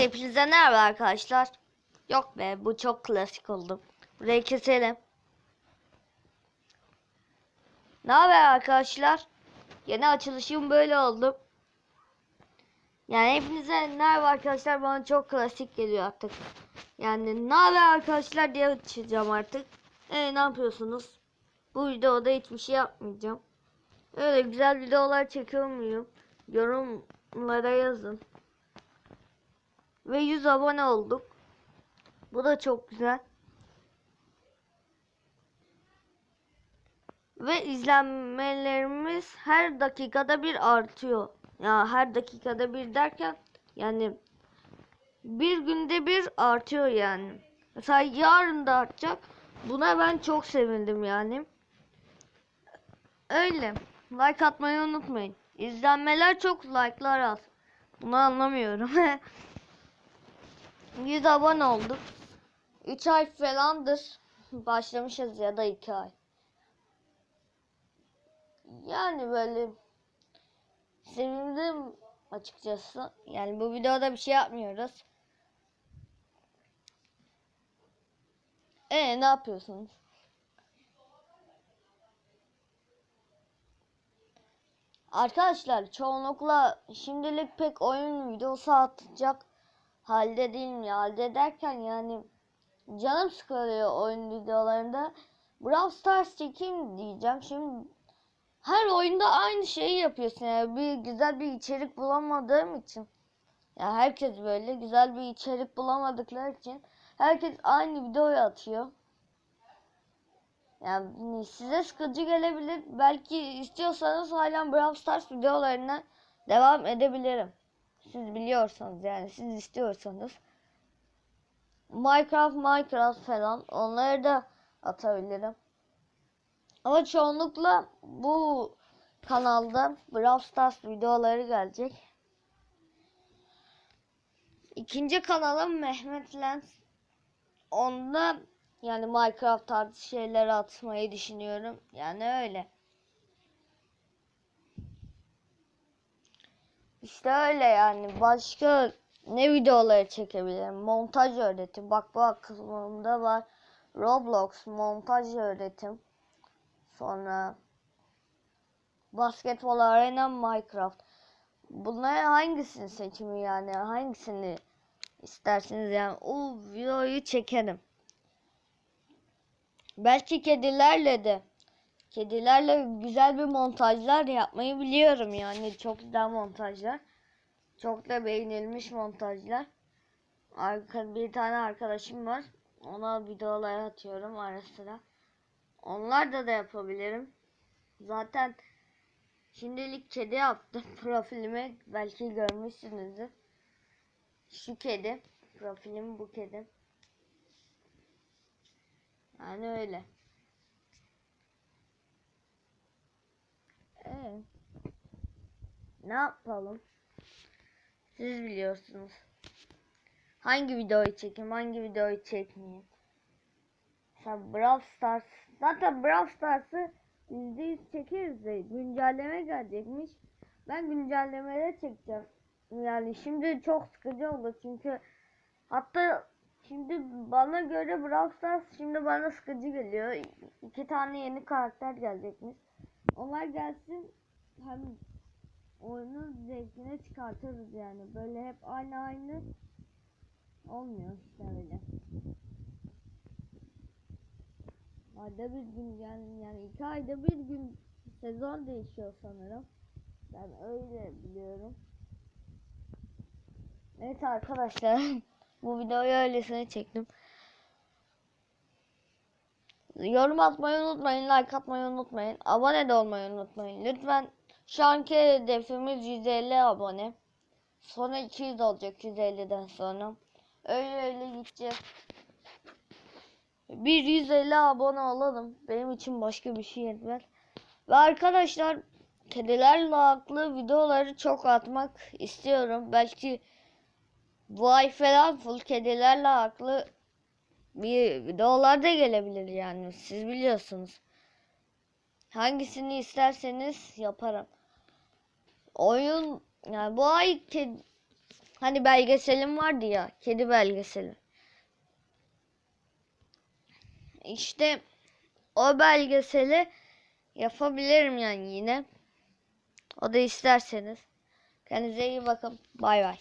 Hepinize merhaba arkadaşlar. Yok be bu çok klasik oldu. Burayı keselim. Ne haber arkadaşlar? Yeni açılışım böyle oldu. Yani hepinize merhaba arkadaşlar bana çok klasik geliyor artık. Yani ne haber arkadaşlar diye açacağım artık. E ne yapıyorsunuz? Bu videoda hiçbir şey yapmayacağım. Öyle güzel videolar çekiyor muyum? Yorumlara yazın. Ve 100 abone olduk. Bu da çok güzel. Ve izlenmelerimiz her dakikada bir artıyor. Ya her dakikada bir derken yani bir günde bir artıyor yani. Mesela yarın da artacak. Buna ben çok sevindim yani. Öyle. Like atmayı unutmayın. İzlenmeler çok, like'lar az. Bunu anlamıyorum. 100 abone olduk. 3 ay falandır başlamışız ya da 2 ay. Yani böyle sevindim açıkçası. Yani bu videoda bir şey yapmıyoruz. E ne yapıyorsunuz? Arkadaşlar çoğunlukla şimdilik pek oyun videosu atacak halde değilim ya. Halde derken yani canım sıkılıyor oyun videolarında. Brawl Stars çekeyim diyeceğim. Şimdi her oyunda aynı şeyi yapıyorsun yani bir güzel bir içerik bulamadığım için. Ya herkes böyle güzel bir içerik bulamadıkları için herkes aynı videoyu atıyor. Yani size sıkıcı gelebilir. Belki istiyorsanız hala Brawl Stars videolarına devam edebilirim. Siz biliyorsanız yani siz istiyorsanız. Minecraft Minecraft falan onları da atabilirim. Ama çoğunlukla bu kanalda Brawl Stars videoları gelecek. İkinci kanalım Mehmet Lens. Onda yani Minecraft tarzı şeyleri atmayı düşünüyorum. Yani öyle. İşte öyle yani. Başka ne videoları çekebilirim? Montaj öğretim. Bak bu aklımda var. Roblox montaj öğretim. Sonra basketbol arena Minecraft. Bunların hangisini seçimi yani? Hangisini isterseniz yani o videoyu çekerim. Belki kedilerle de kedilerle güzel bir montajlar yapmayı biliyorum yani çok güzel montajlar. Çok da beğenilmiş montajlar. Arka, bir tane arkadaşım var. Ona videolar atıyorum ara sıra. Onlar da da yapabilirim. Zaten şimdilik kedi yaptım profilime. Belki görmüşsünüzdür. Şu kedi. Profilim bu kedi. Yani öyle. Ee, ne yapalım? Siz biliyorsunuz. Hangi videoyu çekeyim, hangi videoyu çekmeyeyim. Mesela Brawl Stars. Zaten Brawl Stars'ı %100 çekeriz de güncelleme gelecekmiş. Ben güncellemede çekeceğim. Yani şimdi çok sıkıcı oldu çünkü hatta şimdi bana göre Brawl Stars şimdi bana sıkıcı geliyor. İki tane yeni karakter gelecekmiş. Onlar gelsin hem oyunun zevkine çıkartırız yani. Böyle hep aynı aynı olmuyor işte öyle. Ayda bir gün yani, yani iki ayda bir gün sezon değişiyor sanırım. Ben öyle biliyorum. Evet arkadaşlar bu videoyu öylesine çektim. Yorum atmayı unutmayın, like atmayı unutmayın, abone de olmayı unutmayın. Lütfen şu anki hedefimiz 150 abone. Sonra 200 olacak 150'den sonra. Öyle öyle gidecek. Bir 150 abone olalım. Benim için başka bir şey yetmez. Ve arkadaşlar kedilerle haklı videoları çok atmak istiyorum. Belki bu ay falan full kedilerle haklı bir videolar da gelebilir yani. Siz biliyorsunuz. Hangisini isterseniz yaparım. Oyun yani bu ay kedi Hani belgeselim vardı ya. Kedi belgeseli. İşte o belgeseli yapabilirim yani yine. O da isterseniz. Kendinize iyi bakın. Bay bay.